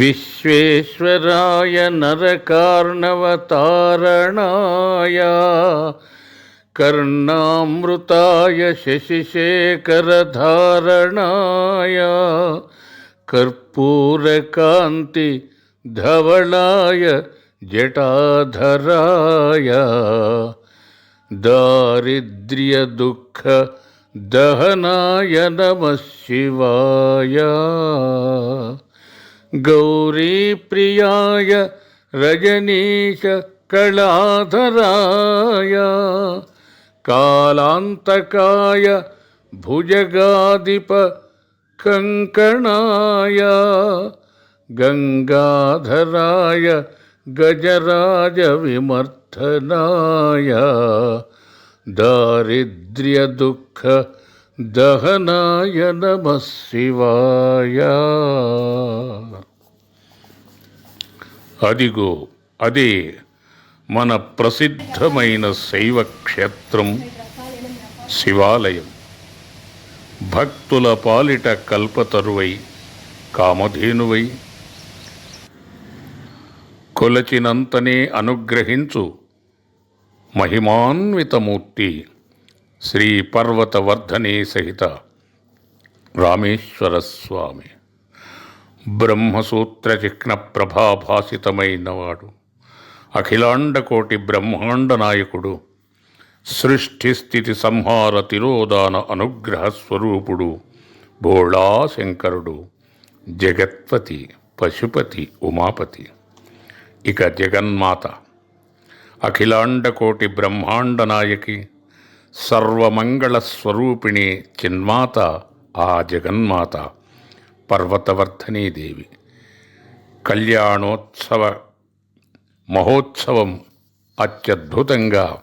विश्वेश्वराय नरकार्णवतारणाय कर्णामृताय शशिशेखरधारणाय कर्पूरकान्ति धवलाय जटाधराय दारिद्र्यदुःख दहनाय नमः शिवाय गौरीप्रियाय కాలాంతకాయ భుజగాధిప కంకణాయ గంగాధరాయ గజరాజ విమర్థనాయ దారిద్ర్య దుఃఖ దహనాయ నమ శివాయ. అదిగో అదే మన ప్రసిద్ధమైన శైవ క్షేత్రం శివాలయం. భక్తుల పాలిట కల్పతరువై కామధేనువై. కొలచినంతనే అనుగ్రహించు మహిమాన్వితమూర్తి శ్రీ పర్వతవర్ధనే సహిత రామేశ్వర స్వామి బ్రహ్మసూత్ర చిహ్న ప్రభాభాసితమైనవాడు అఖిలాండకోటి బ్రహ్మాండ నాయకుడు. సృష్టి స్థితి సంహార తిరోదాన అనుగ్రహ స్వరూపుడు. భోళాశంకరుడు. జగత్పతి పశుపతి ఉమాపతి. ఇక జగన్మాత. అఖిలాండకోటి బ్రహ్మాండ నాయకి సర్వమంగళ స్వరూపిణి చిన్మాత ఆ జగన్మాత. పర్వతవర్ధనీదేవి కళ్యాణోత్సవ మహోత్సవం అత్యద్భుతంగా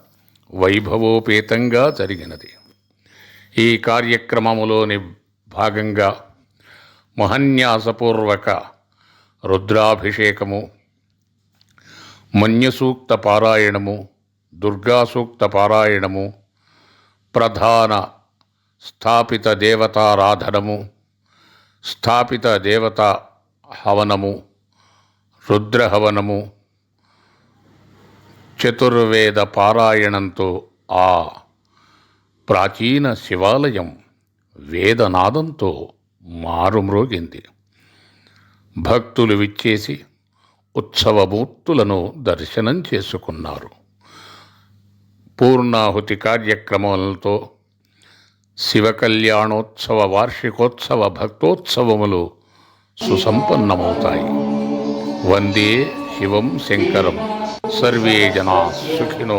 వైభవోపేతంగా జరిగినది. ఈ కార్యక్రమములోని భాగంగా మహన్యాసపూర్వక రుద్రాభిషేకము మన్యసూక్త పారాయణము దుర్గాసూక్త పారాయణము ప్రధాన స్థాపిత దేవతారాధనము స్థాపిత దేవత హవనము రుద్రహవనము చతుర్వేద పారాయణంతో ఆ ప్రాచీన శివాలయం వేదనాదంతో మారుమ్రోగింది. భక్తులు విచ్చేసి ఉత్సవమూర్తులను దర్శనం చేసుకున్నారు. పూర్ణాహుతి కార్యక్రమాలతో శివ కళ్యాణోత్సవ వార్షికోత్సవ భక్తోత్సవములు సుసంపన్నమవుతాయి. వందే శివం శంకరం. సర్వే జనా సుఖినో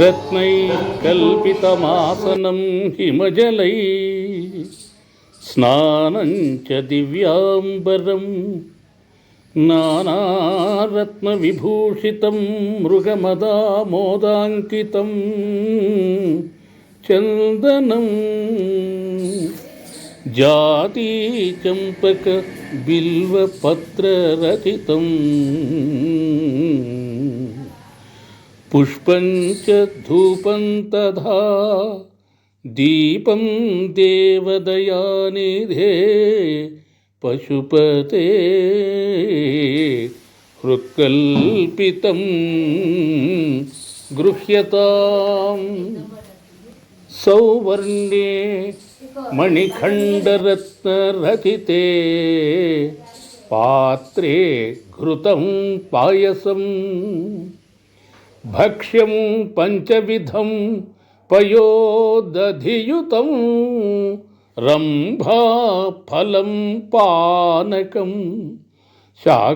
రత్నై కల్పితమాసనం హిమజలై స్నానం చ దివ్యాంబరం నానారత్నవిభూషితం మృగమదామోదాంకితం చందనం जाति चंपक बिल्व पत्र रचित पुष्पंच धूपं तथा दीपं देवदयानिधे पशुपते हृत्कल्पितं गृह्यतां सौवर्णे మణిఖండరత్నరచితే పాత్రే ఘృతం పాయసం భక్ష్యం పంచవిధం పయోదధియుతం రంభాఫలం పానకం శాకానామయుతం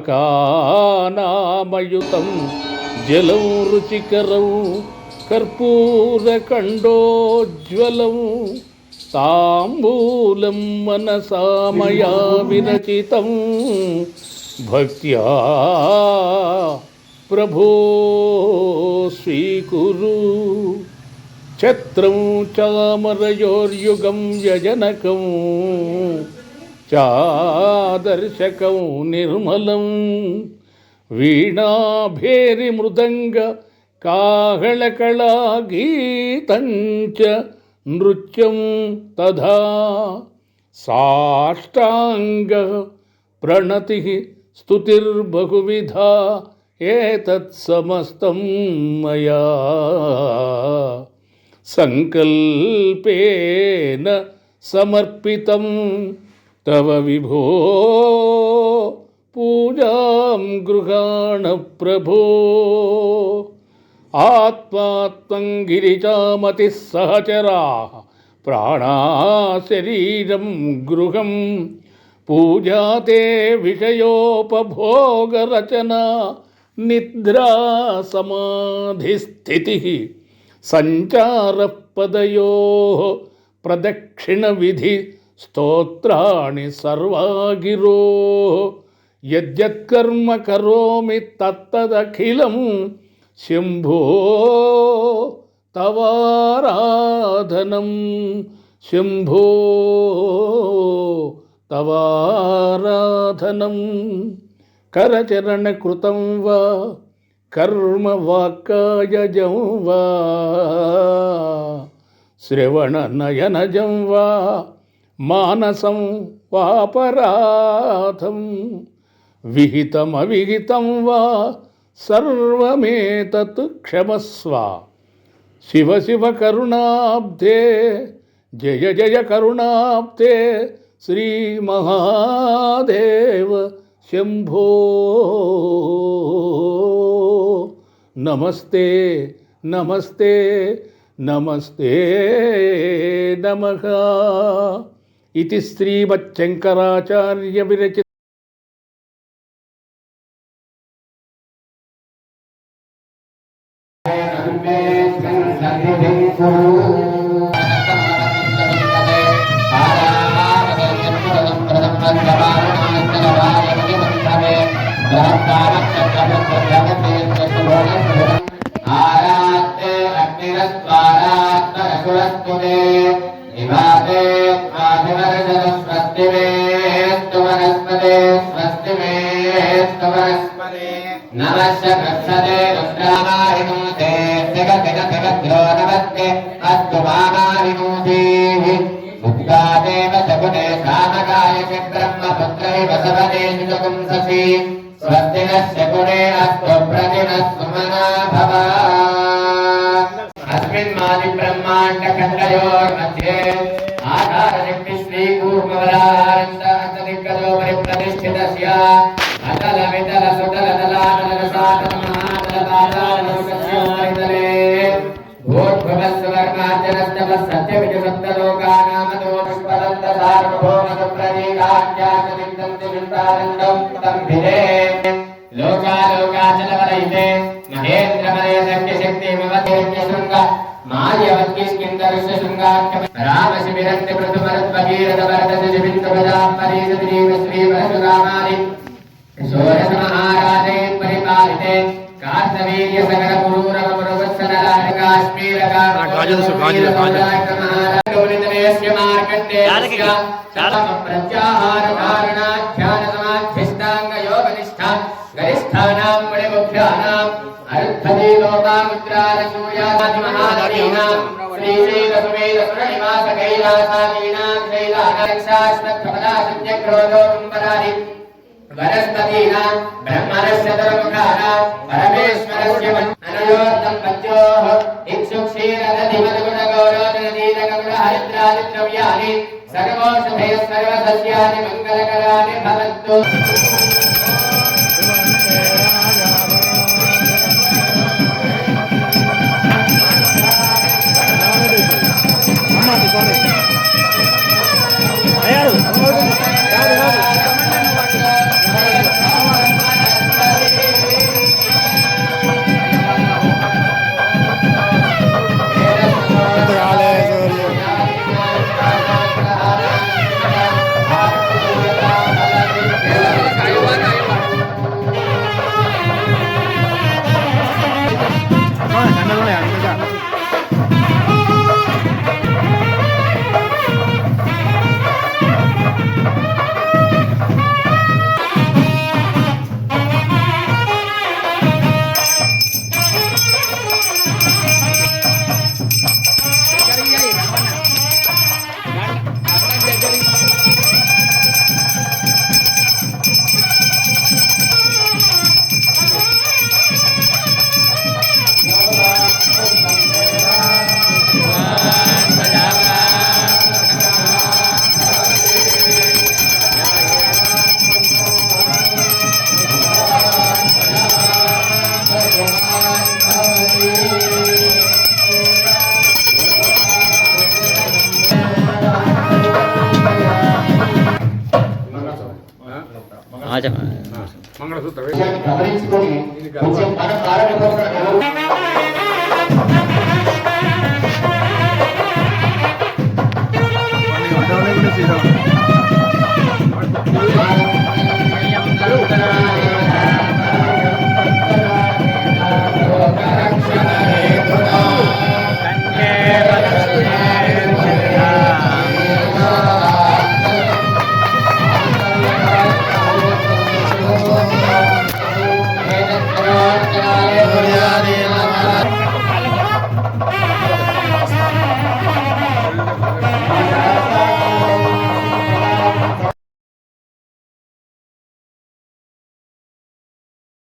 జలం రుచికరం కర్పూరకండోజ్వలం తాంబూలం మనసామయా విరచితం. భక్త్యా ప్రభో స్వీకురు ఛత్రం చామరయోర్యుగం యజనకం. చాదర్శకం నిర్మలం. వీణాభేరి మృదంగ కాహళకళా గీతం नृत्यं तथा साष्टाङ्गः प्रणतिः स्तुतिर्बहुविधा एतत् समस्तं मया। सङ्कल्पेन समर्पितं तव विभो पूजां गृहाण प्रभो। ఆత్మాత్మం గిరిజామతి సహచరా ప్రాణాశరీరం గృహం పూజాతే విషయోపభోగరచన నిద్రా సమాధిస్థితి సంచారపదయో ప్రదక్షిణ విధి స్తోత్రాణి సర్వాగిరో యద్యత్కర్మ కరోమి తత్తదఖిలం శంభో తవారాధనం శంభో తవారాధనం కరచరణకృతం వా కర్మ వాక్కాయజం వా శ్రవణ నయనజం వా మానసం వాపరాధం. విహితమవిహితం వా सर्वमेतत् क्षमस्व। शिव शिव करुणाब्धे, जय जय करुणाब्धे श्रीमहादेव शम्भो नमस्ते नमस्ते नमस्ते नमः। इति श्रीमच्छङ्कराचार्यविरचित नमस्य कक्षते रुद्रामारिमूते जगतिगतिगद्रो नमस्ते अस्तु मामारिमूतीः मुक्तादेव सगुणे सामगाय च ब्रह्मपुत्रैव सवने सुपुंससि स्वस्ति नस्य गुणे अस्तु प्रतिनः सुमना भव अस्मिन् मादि ब्रह्माण्डखण्डयोर्मध्ये आधारशक्ति श्रीकूर्मवरानन्ददिग्गजोपरि प्रतिष्ठितस्य अतल లోకాలోకాచలవరైతే మహేంద్రమలయ శక్తి శక్తి మమదేవ్య శృంగ రామశిబిరంతి పృథుమరుద్వగీరత వరదత జబిందు ప్రజాపరీస శ్రీ పరశురామాని షోడశమహారాజే పరిపాలితే కాశ్మీర్య సకల పురూరవ పురవత్సల కాశ్మీర కాజసు కాజసు కాజసు మణిముఖ్యానాం అర్థదే లోకాముద్రాల సూర్యాది వనస్పతీనా బ్రహ్మణస్య దుర్ముఖాన పరమేశ్వరస్య అనయోర్థం పత్యోః ఇక్షుక్షీరదధిమద్గుణగౌరోదనదీరగగుణహరిద్రాదిద్రవ్యాని సర్వౌషధయ సర్వసస్యాని మంగళకరాణి భవంతు